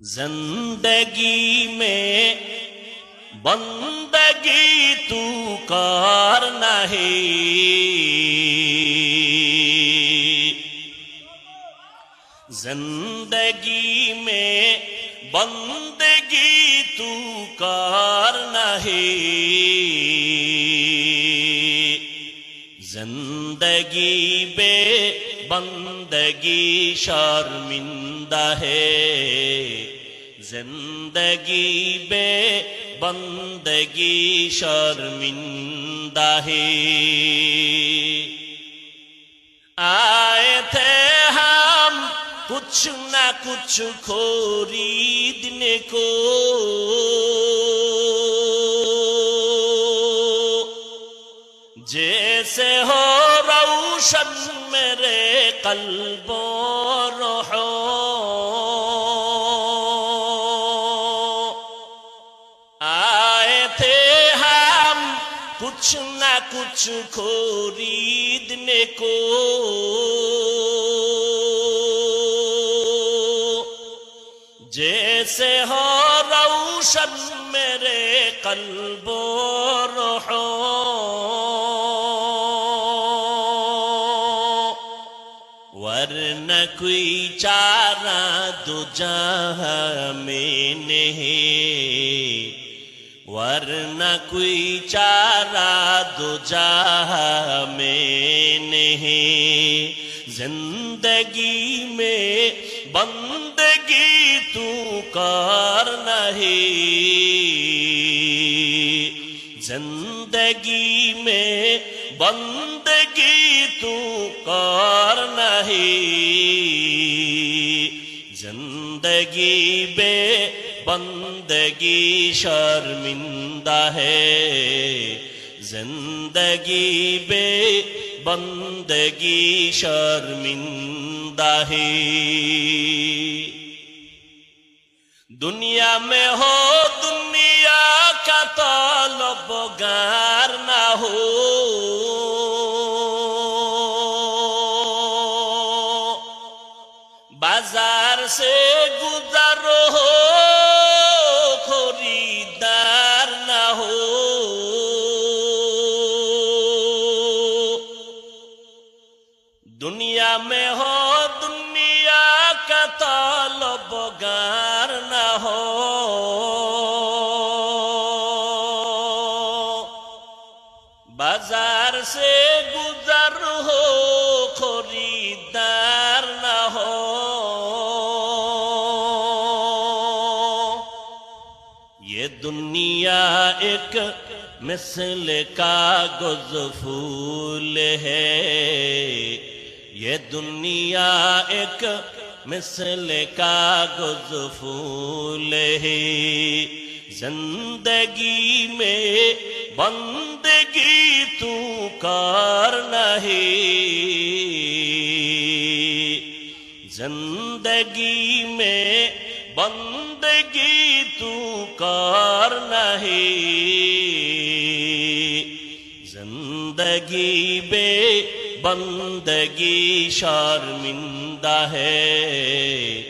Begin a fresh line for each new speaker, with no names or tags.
زندگی میں بندگی تو کار نہیں۔ زندگی میں بندگی تو کار نہیں۔ زندگی بے بندگی شرمندہ ہے زندگی بے بندگی شرمندہ ہے آئے تھے ہم کچھ نہ کچھ خریدنے کو جیسے ہو روشن मेरे कल्बो रहो आए थे हम कुछ ना कुछ खरीदने को जैसे हो रोशन मेरे कल्बो रहो ورنہ کوئی چارہ دو جہاں میں نہیں۔ ورنہ کوئی چارہ دو جہاں میں نہیں۔ زندگی میں بندگی تو کار نہیں زندگی বন্দগি তু কর নহি। জিন্দগি বে বন্দগি শর্মিন্দা হে। জিন্দগি বে বন্দগি শর্মিন্দা হে। দুনিয়া মে হো দুনিয়া কা তালব গা बाजार से गुजर हो खरीदार ना हो दुनिया में हो दुनिया का तलबगार ना हो बाजार से गुजर हो یہ دنیا ایک مثل کا گزفول ہے۔ یہ دنیا ایک مثل کا گزفول ہے۔ زندگی میں بندگی تو کار نہیں۔ زندگی میں بندگی تو کار نہیں۔ زندگی بے بندگی شارمندہ ہے۔